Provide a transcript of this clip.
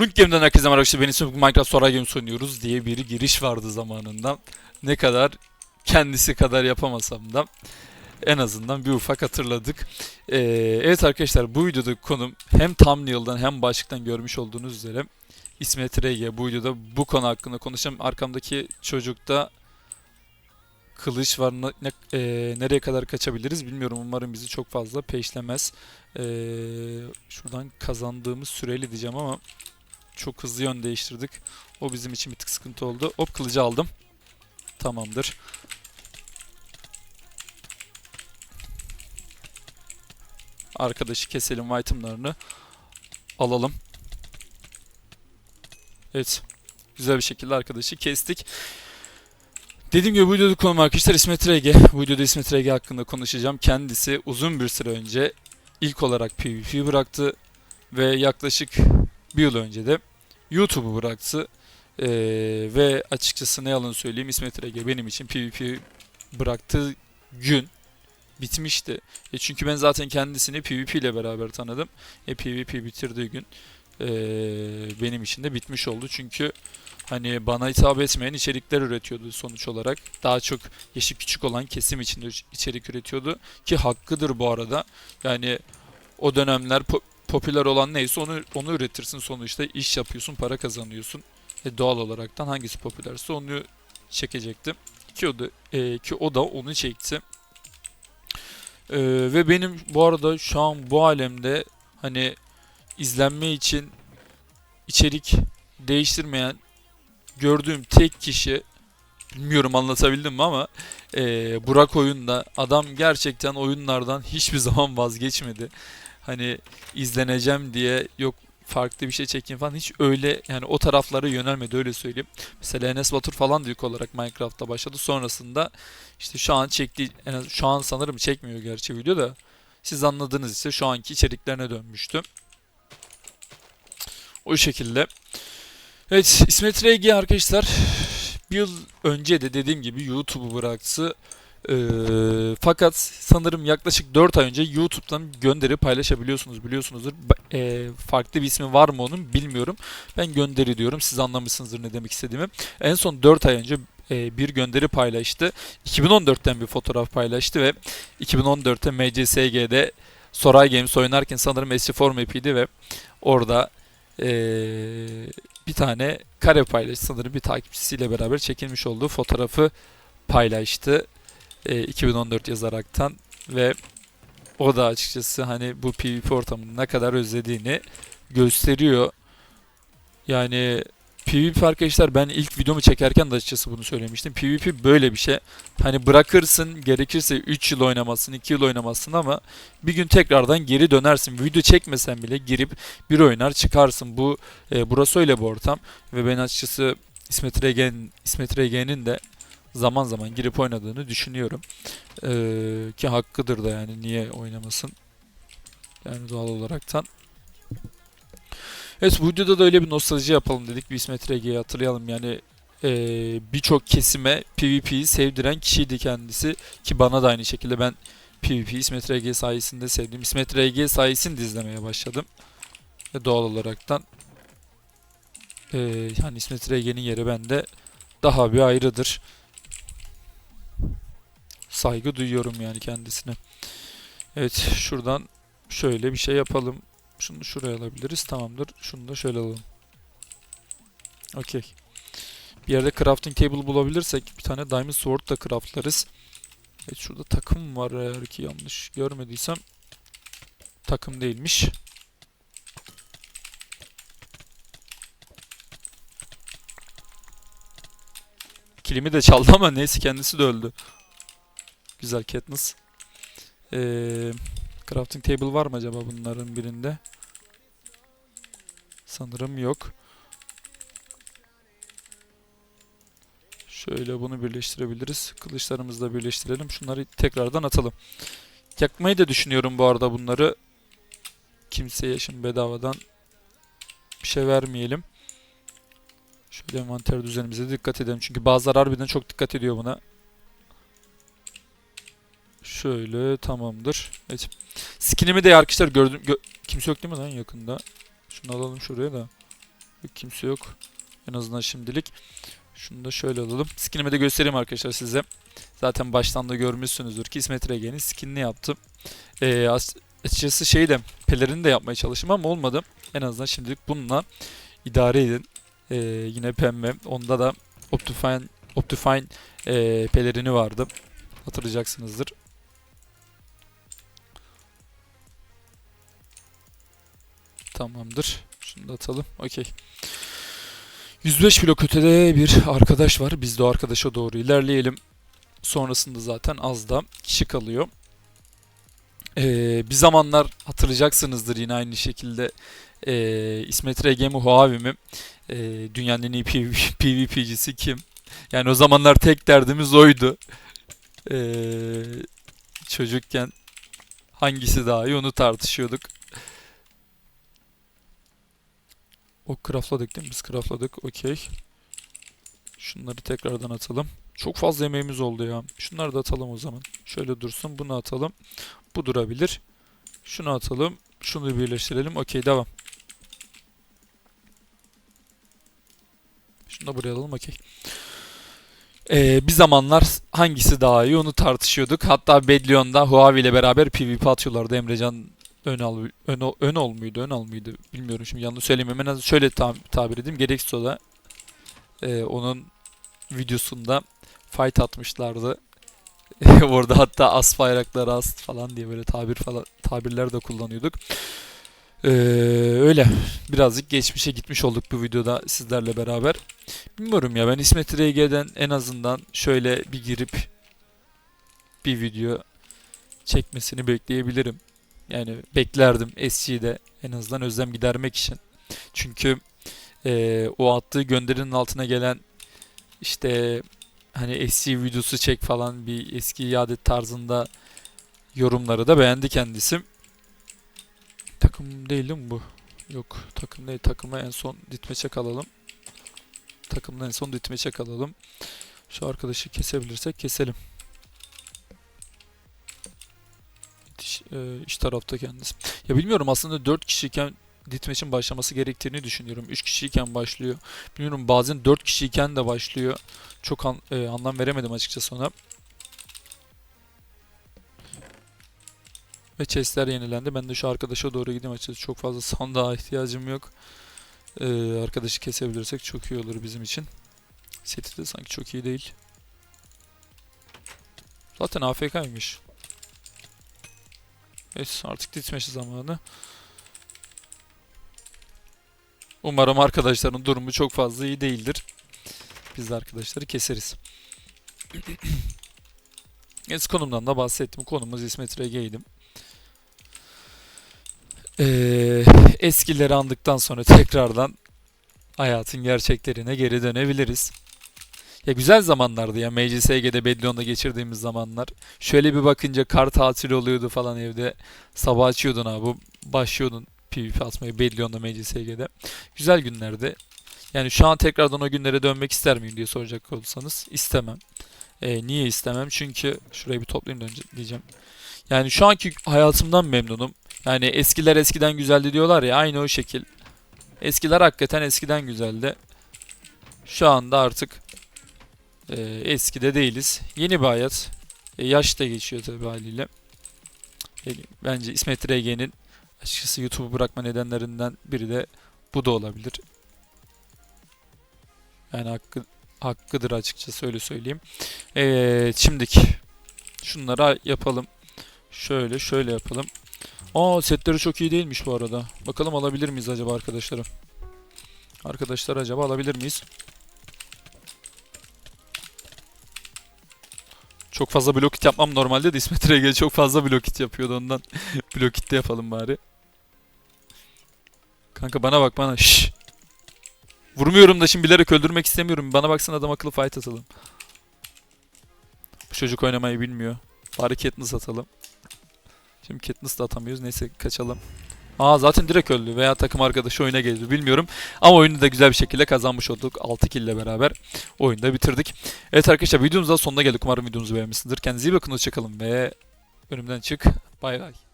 Link Game'den herkese merhaba arkadaşlar. Ben ismim Minecraft Soray Games oynuyoruz diye bir giriş vardı zamanında. Ne kadar kendisi kadar yapamasam da en azından bir ufak hatırladık. Ee, evet arkadaşlar bu videoda konum hem thumbnail'dan hem başlıktan görmüş olduğunuz üzere İsmet RG bu videoda bu konu hakkında konuşacağım. Arkamdaki çocukta kılıç var. Ne, ne- e, nereye kadar kaçabiliriz bilmiyorum. Umarım bizi çok fazla peşlemez. Ee, şuradan kazandığımız süreli diyeceğim ama çok hızlı yön değiştirdik. O bizim için bir tık sıkıntı oldu. Hop kılıcı aldım. Tamamdır. Arkadaşı keselim itemlarını. Alalım. Evet. Güzel bir şekilde arkadaşı kestik. Dediğim gibi bu videoda konum arkadaşlar İsmet Rege. Bu videoda İsmet Rege hakkında konuşacağım. Kendisi uzun bir süre önce ilk olarak PvP bıraktı ve yaklaşık bir yıl önce de YouTube'u bıraktı. Ee, ve açıkçası ne yalan söyleyeyim İsmet Rege benim için PvP bıraktığı gün bitmişti. E çünkü ben zaten kendisini PvP ile beraber tanıdım. E PvP bitirdiği gün e, benim için de bitmiş oldu. Çünkü hani bana hitap etmeyen içerikler üretiyordu sonuç olarak. Daha çok yaşı küçük olan kesim için içerik üretiyordu. Ki hakkıdır bu arada. Yani o dönemler popüler olan neyse onu onu üretirsin. Sonuçta iş yapıyorsun para kazanıyorsun. E doğal olaraktan hangisi popülerse onu çekecektim ki o da e, ki o da onu çekti. E, ve benim bu arada şu an bu alemde hani izlenme için içerik değiştirmeyen gördüğüm tek kişi bilmiyorum anlatabildim mi ama e, Burak oyunda adam gerçekten oyunlardan hiçbir zaman vazgeçmedi hani izleneceğim diye yok farklı bir şey çekeyim falan hiç öyle yani o taraflara yönelmedi öyle söyleyeyim. Mesela Enes Batur falan da ilk olarak Minecraft'ta başladı. Sonrasında işte şu an çektiği en az şu an sanırım çekmiyor gerçi video da siz anladınız ise şu anki içeriklerine dönmüştü. O şekilde. Evet İsmet RG arkadaşlar bir yıl önce de dediğim gibi YouTube'u bıraktı. Ee, fakat sanırım yaklaşık 4 ay önce YouTube'dan gönderi paylaşabiliyorsunuz biliyorsunuzdur. Ee, farklı bir ismi var mı onun bilmiyorum. Ben gönderi diyorum. Siz anlamışsınızdır ne demek istediğimi. En son 4 ay önce e, bir gönderi paylaştı. 2014'ten bir fotoğraf paylaştı ve 2014'te MCSG'de Soray Games oynarken sanırım S4 map'iydi ve orada ee, bir tane kare paylaştı. Sanırım bir takipçisiyle beraber çekilmiş olduğu fotoğrafı paylaştı e, 2014 yazaraktan ve o da açıkçası hani bu PvP ortamını ne kadar özlediğini gösteriyor. Yani PvP arkadaşlar ben ilk videomu çekerken de açıkçası bunu söylemiştim. PvP böyle bir şey. Hani bırakırsın gerekirse 3 yıl oynamazsın, 2 yıl oynamazsın ama bir gün tekrardan geri dönersin. Video çekmesen bile girip bir oynar çıkarsın. Bu e, burası öyle bir ortam ve ben açıkçası İsmet Regen İsmet Regen'in de zaman zaman girip oynadığını düşünüyorum. Ee, ki hakkıdır da yani niye oynamasın. Yani doğal olaraktan. Evet bu videoda da öyle bir nostalji yapalım dedik. Bir İsmet RG'yi hatırlayalım. Yani ee, birçok kesime PvP'yi sevdiren kişiydi kendisi. Ki bana da aynı şekilde ben PvP İsmet RG sayesinde sevdim. İsmet RG sayesinde izlemeye başladım. Ve doğal olaraktan ee, yani İsmet RG'nin yeri bende daha bir ayrıdır saygı duyuyorum yani kendisine. Evet şuradan şöyle bir şey yapalım. Şunu şuraya alabiliriz. Tamamdır. Şunu da şöyle alalım. Okey. Bir yerde crafting table bulabilirsek bir tane diamond sword da craftlarız. Evet şurada takım var eğer ki yanlış görmediysem. Takım değilmiş. Kilimi de çaldı ama neyse kendisi de öldü. Güzel Katniss. Ee, crafting table var mı acaba bunların birinde? Sanırım yok. Şöyle bunu birleştirebiliriz. Kılıçlarımızı da birleştirelim. Şunları tekrardan atalım. Yakmayı da düşünüyorum bu arada bunları. Kimseye şimdi bedavadan bir şey vermeyelim. Şöyle envanter düzenimize dikkat edelim. Çünkü bazıları harbiden çok dikkat ediyor buna. Şöyle tamamdır. Evet. Skinimi de arkadaşlar gördüm. Gö kimse yok değil mi lan yakında? Şunu alalım şuraya da. Kimse yok. En azından şimdilik. Şunu da şöyle alalım. Skinimi de göstereyim arkadaşlar size. Zaten baştan da görmüşsünüzdür ki İsmet Regen'in skinini yaptım. Ee, as- açıkçası şey de pelerini de yapmaya çalıştım ama olmadı. En azından şimdilik bununla idare edin. Ee, yine pembe. Onda da Optifine, Optifine ee, pelerini vardı. Hatırlayacaksınızdır. Tamamdır. Şunu da atalım. Okey. 105 blok ötede bir arkadaş var. Biz de o arkadaşa doğru ilerleyelim. Sonrasında zaten az da kişi kalıyor. Ee, bir zamanlar hatırlayacaksınızdır yine aynı şekilde ee, İsmet Regemi Huavi mi? Ee, dünyanın en iyi PV PvP'cisi kim? Yani o zamanlar tek derdimiz oydu. Ee, çocukken hangisi daha iyi onu tartışıyorduk. O craftladık değil mi? Biz craftladık. Okey. Şunları tekrardan atalım. Çok fazla yemeğimiz oldu ya. Şunları da atalım o zaman. Şöyle dursun. Bunu atalım. Bu durabilir. Şunu atalım. Şunu birleştirelim. Okey devam. Şunu da buraya alalım. Okey. Ee, bir zamanlar hangisi daha iyi onu tartışıyorduk. Hatta Bedlion'da Huawei ile beraber PvP atıyorlardı. Emrecan Önal, ön, Önol muydu? Önal mıydı? Bilmiyorum şimdi yanlış söyleyeyim. En az şöyle ta- tabir edeyim. Gerekso'da e, onun videosunda fight atmışlardı. Orada hatta as bayrakları as falan diye böyle tabir falan tabirler de kullanıyorduk. Ee, öyle birazcık geçmişe gitmiş olduk bu videoda sizlerle beraber. Bilmiyorum ya ben İsmet RG'den en azından şöyle bir girip bir video çekmesini bekleyebilirim. Yani beklerdim SC'de en azından özlem gidermek için. Çünkü eee, o attığı gönderinin altına gelen işte hani SC videosu çek falan bir eski iade tarzında yorumları da beğendi kendisi. Takım değil mi bu? Yok takım değil. Takıma en son ditmeçe kalalım. Takımda en son ditmeçe kalalım. Şu arkadaşı kesebilirsek keselim. E, iş tarafta kendisi. Ya bilmiyorum aslında 4 kişiyken ditmeçin başlaması gerektiğini düşünüyorum. 3 kişiyken başlıyor. Bilmiyorum bazen 4 kişiyken de başlıyor. Çok an- e, anlam veremedim açıkçası ona. Ve chestler yenilendi. Ben de şu arkadaşa doğru gideyim açıkçası. Çok fazla sandığa ihtiyacım yok. Ee, arkadaşı kesebilirsek çok iyi olur bizim için. Seti de sanki çok iyi değil. Zaten AFK'ymış. Evet artık ditmeşi zamanı. Umarım arkadaşların durumu çok fazla iyi değildir. Biz de arkadaşları keseriz. Evet konumdan da bahsettim. Konumuz İsmet RG'ydim. Ee, eskileri andıktan sonra tekrardan hayatın gerçeklerine geri dönebiliriz. Ya güzel zamanlardı ya MCSG'de Bedlion'da geçirdiğimiz zamanlar. Şöyle bir bakınca kar tatili oluyordu falan evde. Sabah açıyordun abi başlıyordun PvP atmaya Bedlion'da MCSG'de. Güzel günlerdi. Yani şu an tekrardan o günlere dönmek ister miyim diye soracak olursanız istemem. Ee, niye istemem? Çünkü şurayı bir toplayayım önce diyeceğim. Yani şu anki hayatımdan memnunum. Yani eskiler eskiden güzeldi diyorlar ya aynı o şekil. Eskiler hakikaten eskiden güzeldi. Şu anda artık e, eskide değiliz. Yeni bir hayat. E, yaş da geçiyor tabii haliyle. E, bence İsmet RG'nin açıkçası YouTube'u bırakma nedenlerinden biri de bu da olabilir. Yani hakkı, hakkıdır açıkçası öyle söyleyeyim. Evet şimdiki şunları yapalım. Şöyle şöyle yapalım. Aa setleri çok iyi değilmiş bu arada. Bakalım alabilir miyiz acaba arkadaşlarım? Arkadaşlar acaba alabilir miyiz? Çok fazla blok hit yapmam normalde de İsmet RG çok fazla blok hit yapıyordu ondan. blok hit de yapalım bari. Kanka bana bak bana. Şşş. Vurmuyorum da şimdi bilerek öldürmek istemiyorum. Bana baksana adam akıllı fight atalım. Bu çocuk oynamayı bilmiyor. Bari Katniss atalım. Şimdi Katniss da atamıyoruz. Neyse kaçalım. Aa zaten direkt öldü veya takım arkadaşı oyuna geldi bilmiyorum. Ama oyunu da güzel bir şekilde kazanmış olduk. 6 kill ile beraber oyunu da bitirdik. Evet arkadaşlar videomuzun sonuna geldik. Umarım videomuzu beğenmişsinizdir. Kendinize iyi bakın. Hoşçakalın ve önümden çık. Bay bay.